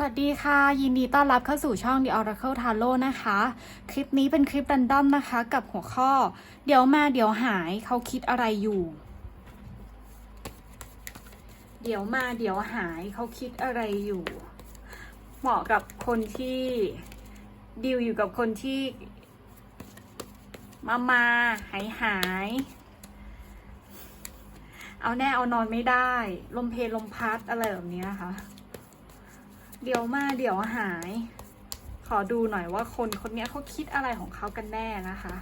สวัสดีค่ะ ยินดีต้อนรับเข้าสู่ช่อง The Oracle Tarot นะคะ คลิปนี้เป็นคลิปรันดอมนะคะ กับหัวข้อ เดี๋ยวมาเดี๋ยวหายเขาคิดอะไรอยู่ เดี๋ยวมาเดี๋ยวหายเขาคิดอะไรอยู่ เหมาะกับคนที่ดีลอยู่กับคนที่ มามาหายหาย เอาแน่เอานอนไม่ได้ ลมเพลลมพัดอะไรแบบนี้นะคะ เดี๋ยวมาเดี๋ยวหาย ขอดูหน่อยว่าคนคนนี้เขาคิดอะไรของเขากันแน่นะคะ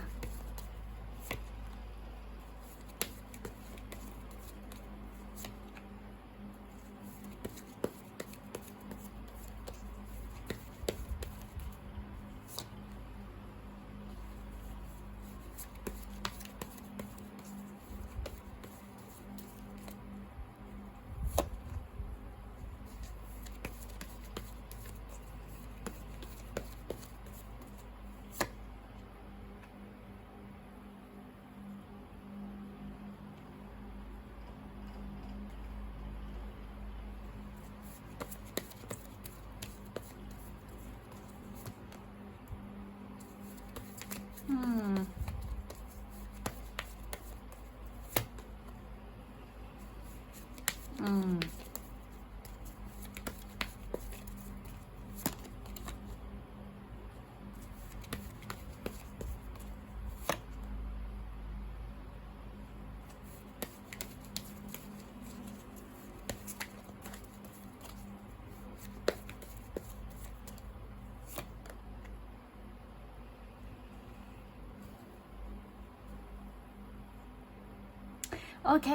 โอเค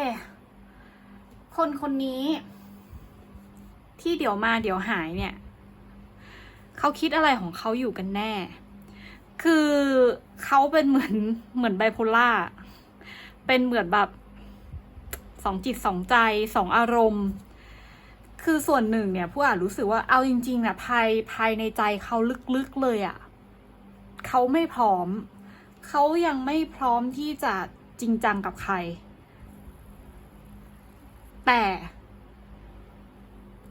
คนคนนี้ ที่เดี๋ยวมาเดี๋ยวหายเนี่ย เขาคิดอะไรของเขาอยู่กันแน่ คือเขาเป็นเหมือนเหมือนไบโพล่า เป็นเหมือนแบบสองจิตสองใจสองอารมณ์ คือส่วนหนึ่งเนี่ยผู้อ่านรู้สึกว่าเอาจริงๆนะภายภายในใจเขาลึกๆเลยอะ่ะเขาไม่พร้อม เขายังไม่พร้อมที่จะจริงจังกับใคร แต่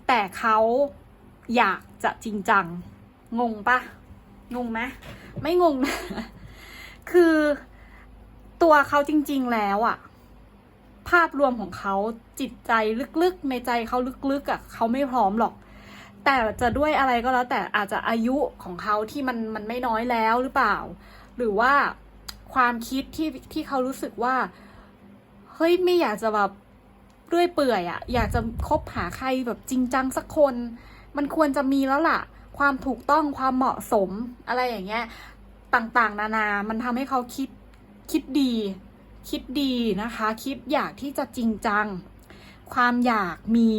แต่เขาอยากจะจริงจัง งงปะงงไหมไม่งงนะคือตัวเขาจริง ๆแล้วอะภาพรวมของเขาจิตใจลึกๆ ในใจเขาลึกๆอะเขาไม่พร้อมหรอก แต่จะด้วยอะไรก็แล้ว แต่อาจจะอายุของเขาที่มันมันไม่น้อยแล้วหรือเปล่า หรือว่าความคิดที่ที่เขารู้สึกว่า เฮ้ยไม่อยากจะแบบ เรื่อยเปื่อยอะอยากจะคบหาใครแบบจริงจังสักคน มันควรจะมีแล้วล่ะ ความถูกต้องความเหมาะสมอะไรอย่างเงี้ยต่างๆ นานา มันทำให้เขาคิดคิดดี คิดดีนะคะ คิดอยากที่จะจริงจัง ความอยากมี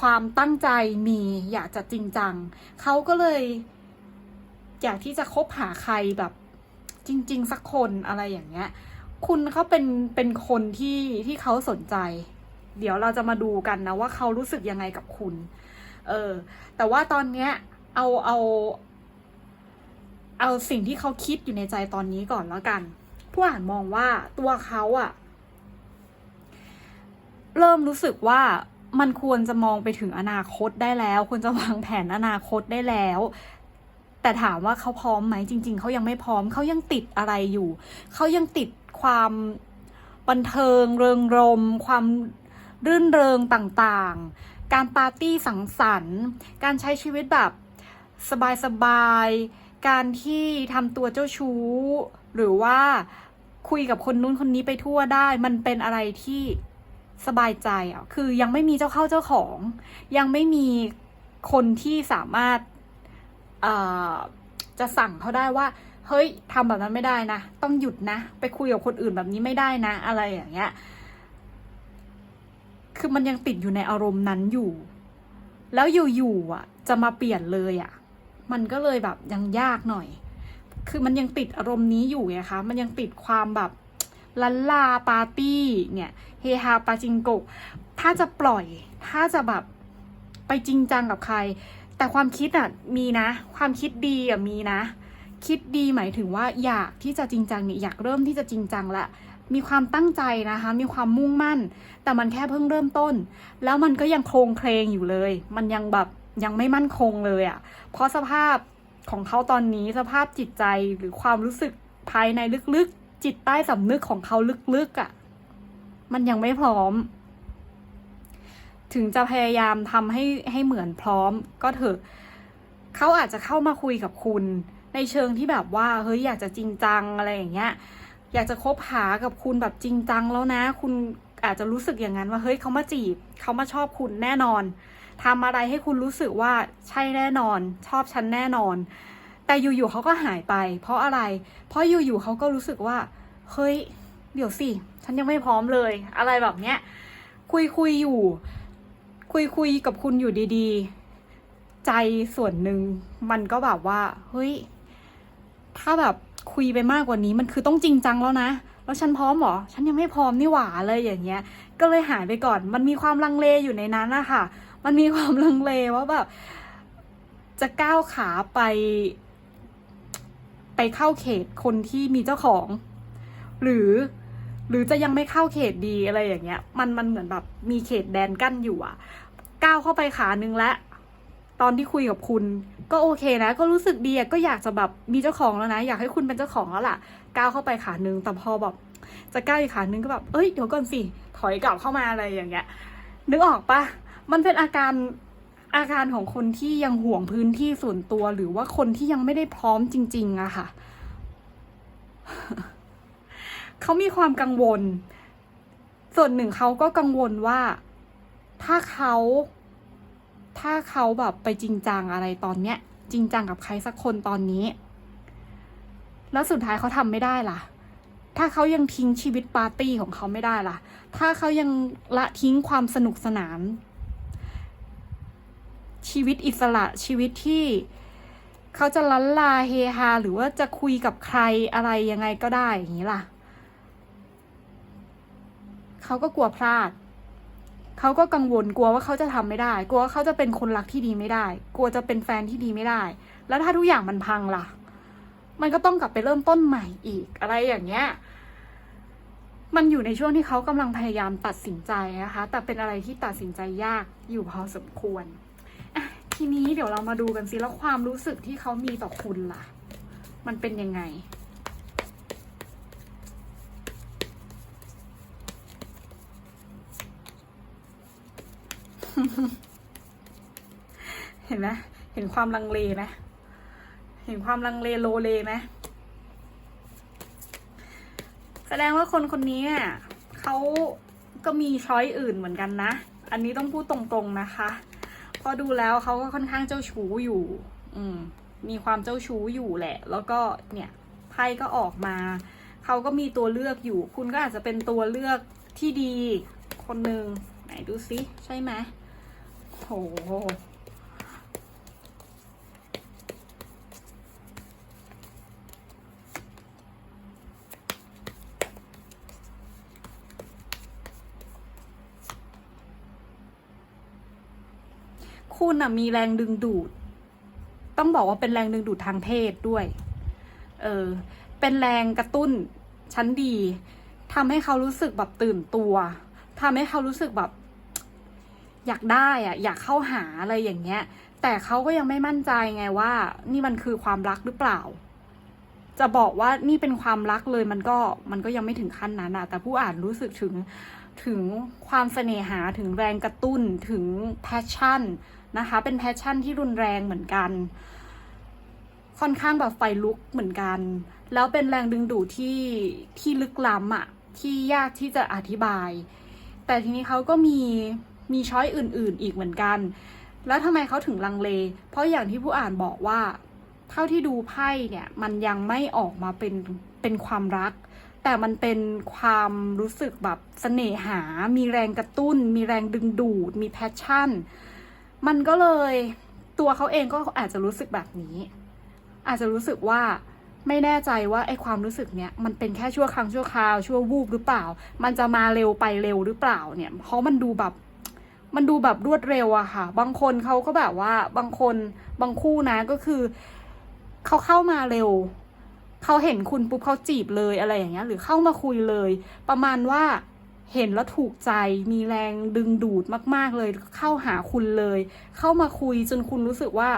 ความตั้งใจมี อยากจะจริงจัง เขาก็เลย อยากที่จะคบหาใครแบบจริง ๆ สักคนอะไรอย่างเงี้ย คุณเขาเป็นเป็นคนที่ที่เขาสนใจ เดี๋ยวเราจะมาดูกันนะว่าเขารู้สึกยังไงกับคุณ เออ แต่ว่าตอนเนี้ยเอาเอา เอาสิ่งที่เขาคิดอยู่ในใจตอนนี้ก่อนแล้วกัน ผู้อ่านมองว่าตัวเขาอะเริ่มรู้สึกว่ามันควรจะมองไปถึงอนาคตได้แล้ว ควรจะวางแผนอนาคตได้แล้ว แต่ถามว่าเขาพร้อมไหมจริง ๆเขายังไม่พร้อมเขายังติดอะไรอยู่ เขายังติดความบันเทิงเริงรม ความ รื่นเริงต่างๆ การปาร์ตี้สังสรรค์ การใช้ชีวิตแบบสบายๆ การที่ทำตัวเจ้าชู้ หรือว่าคุยกับคนนู้นคนนี้ไปทั่วได้ มันเป็นอะไรที่สบายใจอะ คือยังไม่มีเจ้าเข้าเจ้าของ ยังไม่มีคนที่สามารถจะสั่งเขาได้ว่า เฮ้ยทำแบบนั้นไม่ได้นะ ต้องหยุดนะ ไปคุยกับคนอื่นแบบนี้ไม่ได้นะ อะไรอย่างเงี้ย คือมันยังติดอยู่ในอารมณ์นั้นอยู่ แล้วอยู่ๆอะ จะมาเปลี่ยนเลยอะ มันก็เลยแบบยังยากหน่อย คือมันยังติดอารมณ์นี้อยู่ไงคะ มันยังติดความแบบลันลาปาร์ตี้เนี่ยเฮฮาปาจิงโกะถ้าจะปล่อย ถ้าจะแบบไปจริงจังกับใคร แต่ความคิดอะมีนะ ความคิดดีอะมีนะ คิดดีหมายถึงว่าอยากที่จะจริงจังเนี่ยอยากเริ่มที่จะจริงจังละ มีความตั้งใจนะคะ มีความมุ่งมั่น แต่มันแค่เพิ่งเริ่มต้น แล้วมันก็ยังโครงเคลงอยู่เลย มันยังแบบยังไม่มั่นคงเลยอะ่ะ เพราะสภาพของเขาตอนนี้สภาพจิตใจหรือความรู้สึกภายในลึกๆ จิตใต้สำนึกของเขาลึกๆอะ่ะ มันยังไม่พร้อม ถึงจะพยายามทำให้ให้เหมือนพร้อมก็เถอะ เขาอาจจะเข้ามาคุยกับคุณ ในเชิงที่แบบว่าเฮ้ยอยากจะจริงจังอะไรอย่างเงี้ย อยากจะคบหากับคุณแบบจริงจังแล้วนะ คุณอาจจะรู้สึกอย่างนั้นว่าเฮ้ยเขามาจีบเขามาชอบคุณแน่นอนทำอะไรให้คุณรู้สึกว่าใช่แน่นอน ชอบฉันแน่นอน แต่อยู่ๆเขาก็หายไป เพราะอะไร เพราะอยู่ๆเขาก็รู้สึกว่า เฮ้ย เดี๋ยวสิ ฉันยังไม่พร้อมเลย อะไรแบบเนี้ย คุยคุยอยู่ คุยคุยกับคุณอยู่ดีๆ ใจส่วนหนึ่งมันก็แบบว่า เฮ้ย ถ้าแบบ คุยไปมากกว่านี้มันคือต้องจริงจังแล้วนะแล้วฉันพร้อมเหรอฉันยังไม่พร้อมนี่หว่าเลยอย่างเงี้ย ก็เลยหายไปก่อน มันมีความลังเลอยู่ในนั้นนะคะมันมีความลังเลว่าแบบจะก้าวขาไป ไปเข้าเขตคนที่มีเจ้าของ หรือหรือจะยังไม่เข้าเขตดีอะไรอย่างเงี้ย มันมันเหมือนแบบมีเขตแดนกั้นอยู่อะก้าวเข้าไปขาหนึ่งแล้วตอนที่คุยกับคุณ ก็โอเคนะ ก็รู้สึกดีก็อยากจะแบบมีเจ้าของแล้วนะ อยากให้คุณเป็นเจ้าของแล้วล่ะ ก้าวเข้าไปขาหนึ่งแต่พอแบบจะก้าวอีกขาหนึ่งก็แบบ เอ้ยเดี๋ยวก่อนสิ ถอยกลับเข้ามาอะไรอย่างเงี้ย นึกออกปะมันเป็นอาการอาการของคนที่ยังห่วงพื้นที่ส่วนตัวหรือว่าคนที่ยังไม่ได้พร้อมจริง ๆอะค่ะ เขามีความกังวล ส่วนหนึ่งเขาก็กังวลว่า ถ้าเขา ถ้าเขาแบบไปจริงจังอะไรตอนเนี้ย จริงจังกับใครสักคนตอนนี้ แล้วสุดท้ายเขาทำไม่ได้ล่ะ ถ้าเขายังทิ้งชีวิตปาร์ตี้ของเขาไม่ได้ล่ะ ถ้าเขายังละทิ้งความสนุกสนาน ชีวิตอิสระชีวิตที่เขาจะลันลาเฮฮาหรือว่าจะคุยกับใครอะไรยังไงก็ได้อย่างนี้ล่ะ เขาก็กลัวพลาด เขาก็กังวลกลัวว่าเขาจะทำไม่ได้ กลัวว่าเขาจะเป็นคนรักที่ดีไม่ได้ กลัวจะเป็นแฟนที่ดีไม่ได้ แล้วถ้าทุกอย่างมันพังล่ะ มันก็ต้องกลับไปเริ่มต้นใหม่อีกอะไรอย่างเงี้ยมันอยู่ในช่วงที่เขากำลังพยายามตัดสินใจนะคะ แต่เป็นอะไรที่ตัดสินใจยากอยู่พอสมควร ทีนี้เดี๋ยวเรามาดูกันสิแล้วความรู้สึกที่เขามีต่อคุณล่ะ มันเป็นยังไง เห็นไหมเห็นความลังเลไหมเห็นความลังเลโลเลไหมแสดงว่าคนคนนี้อะเขาก็มีช้อยอื่นเหมือนกันนะ อันนี้ต้องพูดตรงๆนะคะ พอดูแล้วเขาก็ค่อนข้างเจ้าชู้อยู่ อืม มีความเจ้าชู้อยู่แหละ แล้วก็เนี่ยไพ่ก็ออกมา เขาก็มีตัวเลือกอยู่ คุณก็อาจจะเป็นตัวเลือกที่ดีคนหนึ่งไหนดูซิ ใช่ไหม โหคุณอะมีแรงดึงดูด ต้องบอกว่าเป็นแรงดึงดูดทางเพศด้วย เออ เป็นแรงกระตุ้นชั้นดีทำให้เขารู้สึกแบบตื่นตัวทำให้เขารู้สึกแบบ อยากได้อะอยากเข้าหาอะไรอย่างเงี้ย แต่เขาก็ยังไม่มั่นใจไงว่า นี่มันคือความรักหรือเปล่า จะบอกว่านี่เป็นความรักเลยมันก็มันก็ยังไม่ถึงขั้นนั้นอะแต่ผู้อ่านรู้สึกถึงถึงความเสน่หาถึงแรงกระตุ้นถึงแพชชั่นนะคะ เป็นแพชชั่นที่รุนแรงเหมือนกัน ค่อนข้างแบบไฟลุกเหมือนกัน แล้วเป็นแรงดึงดูดที่ที่ลึกล้ำอะที่ยากที่จะอธิบาย แต่ทีนี้เขาก็มี มีช้อยอื่นๆ อีกเหมือนกัน แล้วทำไมเขาถึงลังเล เพราะอย่างที่ผู้อ่านบอกว่า เท่าที่ดูไพ่เนี่ยมันยังไม่ออกมาเป็นเป็นความรัก แต่มันเป็นความรู้สึกแบบเสน่หา มีแรงกระตุ้น มีแรงดึงดูด มีแพชชั่น มันก็เลยตัวเขาเองก็อาจจะรู้สึกแบบนี้ อาจจะรู้สึกว่าไม่แน่ใจว่าไอ้ความรู้สึกเนี้ยมันเป็นแค่ชั่วครั้งชั่วคราวชั่ววูบหรือเปล่า มันจะมาเร็วไปเร็วหรือเปล่าเนี่ยเพราะมันดูแบบ มันดูแบบรวดเร็วอะค่ะ บางคนเขาก็แบบว่าบางคนบางคู่นะก็คือเขาเข้ามาเร็วเขาเห็นคุณปุ๊บเขาจีบเลยอะไรอย่างเงี้ย หรือเข้ามาคุยเลย ประมาณว่าเห็นแล้วถูกใจมีแรงดึงดูดมาก ๆเลยเข้าหาคุณเลย เข้ามาคุยจนคุณรู้สึกว่า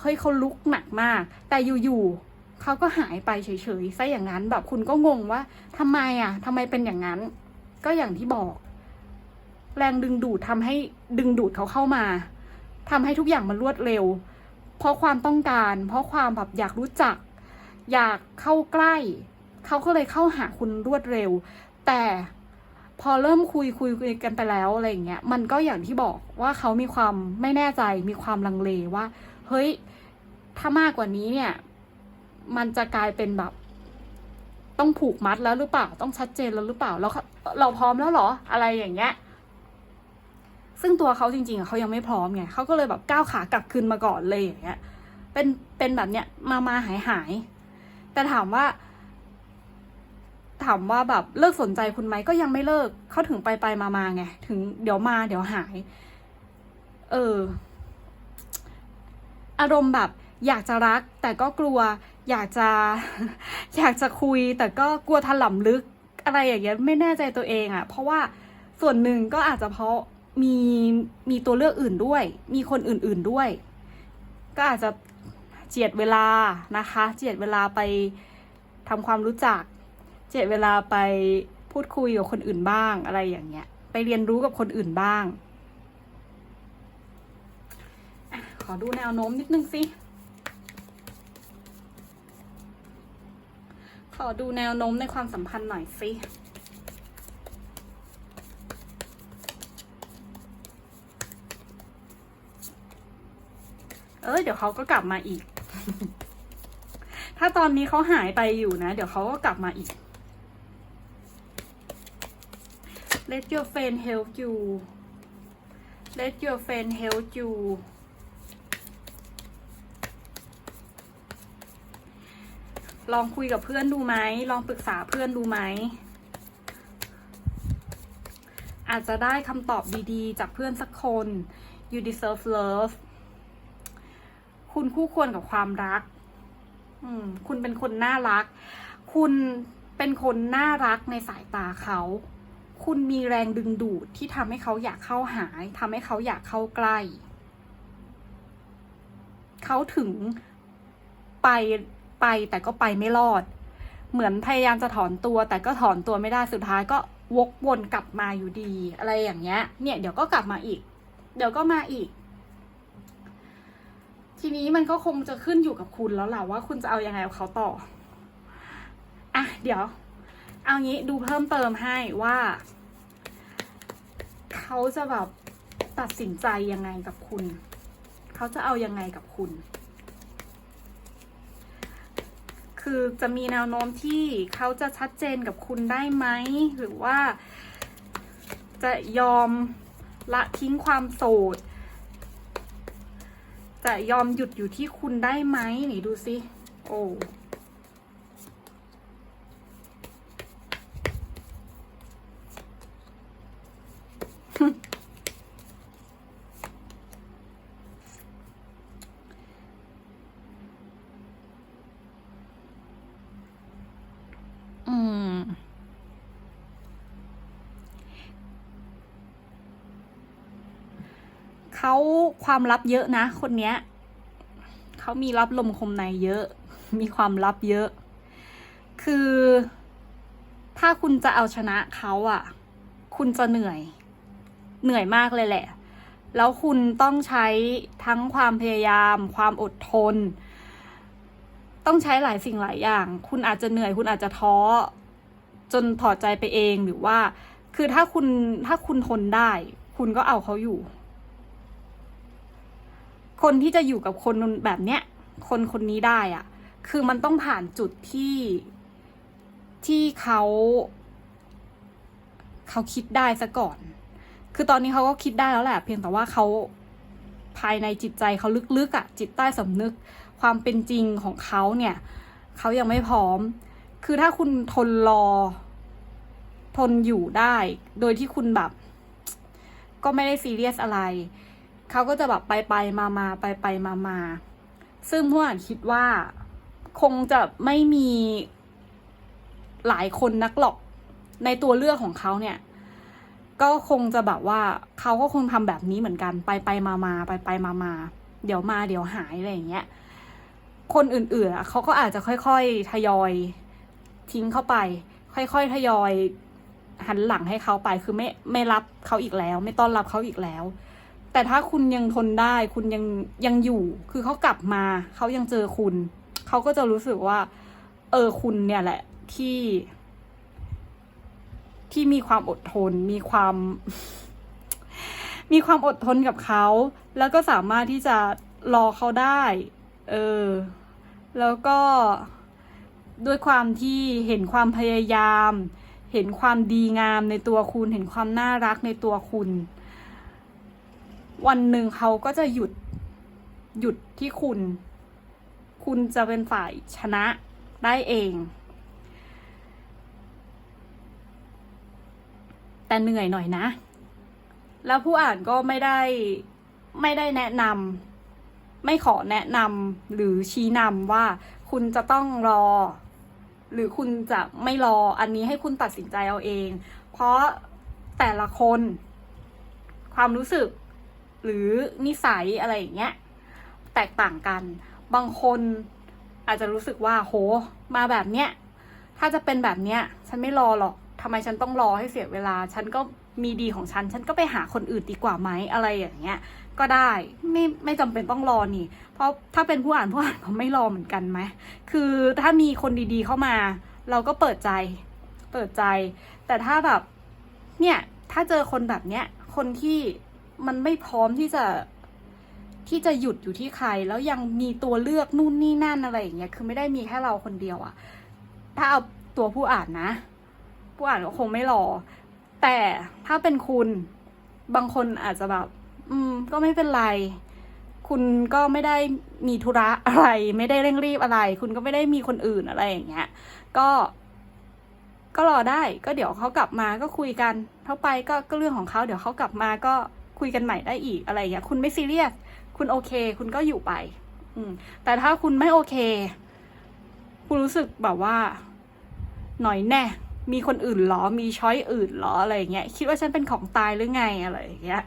เฮ้ยเขาลุกหนักมาก แต่อยู่ๆเขาก็หายไปเฉยๆซะอย่างนั้นแบบคุณก็งงว่าทำไมอะทำไมเป็นอย่างนั้น ก็อย่างที่บอก แรงดึงดูดทำให้ดึงดูดเขาเข้ามาทำให้ทุกอย่างมันรวดเร็ว เพราะความต้องการ เพราะความแบบอยากรู้จัก อยากเข้าใกล้ เขาก็เลยเข้าหาคุณรวดเร็ว แต่พอเริ่มคุยคุยคุยกันไปแล้วอะไรอย่างเงี้ย มันก็อย่างที่บอกว่าเขามีความไม่แน่ใจ มีความลังเลว่า เฮ้ย ถ้ามากกว่านี้เนี่ย มันจะกลายเป็นแบบ ต้องผูกมัดแล้วหรือเปล่า ต้องชัดเจนแล้วหรือเปล่าเขาเราพร้อมแล้วเหรอ อะไรอย่างเงี้ย ซึ่งตัวเขาจริงๆเขายังไม่พร้อมไงเขาก็เลยแบบก้าวขากลับคืนมาก่อนเลยอย่างเงี้ยเป็นเป็นแบบเนี้ยมามาหายหายแต่ถามว่า ถามว่าแบบเลิกสนใจคุณไหมก็ยังไม่เลิกเขาถึงไปไปมามาไงถึงเดี๋ยวมาเดี๋ยวหาย เออ อารมณ์แบบ อยากจะรัก แต่ก็กลัว อยากจะ อยากจะคุย แต่ก็กลัวถล่ำลึกอะไรอย่างเงี้ยไม่แน่ใจตัวเองอะ่ะ เพราะว่าส่วนหนึ่งก็อาจจะเพราะ มีมีตัวเลือกอื่นด้วย มีคนอื่นๆด้วย ก็อาจจะเจียดเวลานะคะ เจียดเวลาไปทำความรู้จัก เจียดเวลาไปพูดคุยกับคนอื่นบ้างอะไรอย่างเงี้ย ไปเรียนรู้กับคนอื่นบ้าง ขอดูแนวโน้มนิดนึงสิ ขอดูแนวโน้มในความสัมพันธ์หน่อยสิ เออเดี๋ยวเขาก็กลับมาอีก ถ้าตอนนี้เขาหายไปอยู่นะ เดี๋ยวเขาก็กลับมาอีก Let your friend help you Let your friend help you ลองคุยกับเพื่อนดูไหม ลองปรึกษาเพื่อนดูไหม อาจจะได้คำตอบดีๆ จากเพื่อนสักคน you deserve love คุณคู่ควรกับความรัก อืม คุณเป็นคนน่ารัก คุณเป็นคนน่ารักในสายตาเขา คุณมีแรงดึงดูดที่ทำให้เขาอยากเข้าหาทำให้เขาอยากเข้าใกล้ เขาถึงไปไปแต่ก็ไปไม่รอด เหมือนพยายามจะถอนตัว แต่ก็ถอนตัวไม่ได้สุดท้ายก็วกวนกลับมาอยู่ดี อะไรอย่างเงี้ย เนี่ย เดี๋ยวก็กลับมาอีก เดี๋ยวก็มาอีก ทีนี้มันก็คงจะขึ้นอยู่กับคุณแล้วล่ะว่าคุณจะเอาอยัางไงกับเขาต่อ อะ เดี๋ยว เอางี้ดูเพิ่มเติมให้ว่า เขาจะแบบตัดสินใจยังไงกับคุณ เขาจะเอายังไงกับคุณ คือจะมีแนวโน้มที่เขาจะชัดเจนกับคุณได้ไหม หรือว่าจะยอมละทิ้งความโสด จะยอมหยุดอยู่ที่คุณได้ไหมไหนดูสิโอ้ ความลับเยอะนะ คนเนี้ยเขามีรับลมคมในเยอะ มีความลับเยอะ คือ ถ้าคุณจะเอาชนะเขาอะ่ะ คุณจะเหนื่อย เหนื่อยมากเลยแหละ แล้วคุณต้องใช้ทั้งความพยายาม ความอดทน ต้องใช้หลายสิ่งหลายอย่าง คุณอาจจะเหนื่อย คุณอาจจะท้อ จนถอดใจไปเองหรือว่า คือถ้าคุณถ้าคุณทนได้ คุณก็เอาเขาอยู่ คนที่จะอยู่กับคนแบบเนี้ย คนคนนี้ได้อะคือมันต้องผ่านจุดที่ที่เขาเขาคิดได้ซะก่อน คือตอนนี้เขาก็คิดได้แล้วแหละ เพียงแต่ว่าเขาภายในจิตใจเขาลึกๆอะ่ะ จิตใต้สำนึกความเป็นจริงของเขาเนี่ยเขายังไม่พร้อม คือถ้าคุณทนรอ ทนอยู่ได้ โดยที่คุณแบบ ก็ไม่ได้ซีเรียสอะไร เขาก็จะแบบไปไปมามาไปไปมามาซึ่งพวกอ่านคิดว่าคงจะไม่มีหลายคนนักหรอกในตัวเลือกของเขาเนี่ย ก็คงจะแบบว่าเขาก็คงทำแบบนี้เหมือนกัน ไปไปมามาไปไปมามาเดี๋ยวมาเดี๋ยวหายอะไรอย่างเงี้ยคนอื่นๆเขาก็อาจจะค่อยๆทยอยทิ้งเข้าไป ค่อยๆทยอยหันหลังให้เขาไปคือไม่ไม่รับเขาอีกแล้ว ไม่ต้อนรับเขาอีกแล้ว แต่ถ้าคุณยังทนได้คุณยังยังอยู่ คือเขากลับมาเขายังเจอคุณ เขาก็จะรู้สึกว่า เออคุณเนี่ยแหละ ที่ ที่มีความอดทน มีความ มีความอดทนกับเขา แล้วก็สามารถที่จะรอเขาได้ เออ แล้วก็ด้วยความที่เห็นความพยายาม เห็นความดีงามในตัวคุณ เห็นความน่ารักในตัวคุณ วันหนึ่งเขาก็จะหยุดหยุดที่คุณ คุณจะเป็นฝ่ายชนะได้เอง แต่เหนื่อยหน่อยนะ แล้วผู้อ่านก็ไม่ได้ไม่ได้แนะนำไม่ขอแนะนำหรือชี้นำว่าคุณจะต้องรอ หรือคุณจะไม่รออันนี้ให้คุณตัดสินใจเอาเอง เพราะแต่ละคนความรู้สึก หรือนิสัยอะไรอย่างเงี้ยแตกต่างกัน บางคนอาจจะรู้สึกว่าโหมาแบบเนี้ยถ้าจะเป็นแบบเนี้ยฉันไม่รอหรอกทำไมฉันต้องรอให้เสียเวลา ฉันก็มีดีของฉัน ฉันก็ไปหาคนอื่นดีกว่าไหมอะไรอย่างเงี้ย ก็ได้ไม่ไม่จำเป็นต้องรอนี่ เพราะถ้าเป็นผู้อ่านผู้อ่านเขาไม่รอเหมือนกันไหมคือถ้ามีคนดีๆเข้ามา เราก็เปิดใจ เปิดใจ แต่ถ้าแบบเนี่ยถ้าเจอคนแบบเนี้ยคนที่ มันไม่พร้อมที่จะที่จะหยุดอยู่ที่ใคร แล้วยังมีตัวเลือกนู่นนี่นั่นอะไรอย่างเงี้ยคือไม่ได้มีแค่เราคนเดียวอะถ้าเอาตัวผู้อ่านนะ ผู้อ่านก็คงไม่รอ แต่ถ้าเป็นคุณบางคนอาจจะแบบ อืม ก็ไม่เป็นไร คุณก็ไม่ได้มีธุระอะไร ไม่ได้เร่งรีบอะไร คุณก็ไม่ได้มีคนอื่นอะไรอย่างเงี้ย ก็ก็รอได้ก็เดี๋ยวเขากลับมาก็คุยกันเขาไปก็ก็เรื่องของเขาเดี๋ยวเขากลับมาก็ คุยกันใหม่ได้อีกอะไรอย่างเงี้ยคุณไม่ซีเรียสคุณโอเค คุณก็อยู่ไป อืม แต่ถ้าคุณไม่โอเค คุณรู้สึกแบบว่า หน่อยแน่ มีคนอื่นหรอ มีช้อยอื่นหรออะไรอย่างเงี้ย คิดว่าฉันเป็นของตายหรือไงอะไรอย่างเงี้ย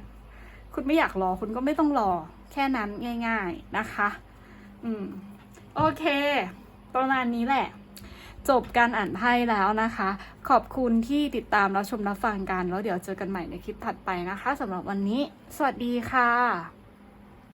คุณไม่อยากรอ คุณก็ไม่ต้องรอ แค่นั้นง่าย ๆนะคะ อืม โอเค ประมาณนี้แหละ จบการอ่านไพ่แล้วนะคะ ขอบคุณที่ติดตามรับชมรับฟังกัน แล้วเดี๋ยวเจอกันใหม่ในคลิปถัดไปนะคะสำหรับวันนี้ สวัสดีค่ะ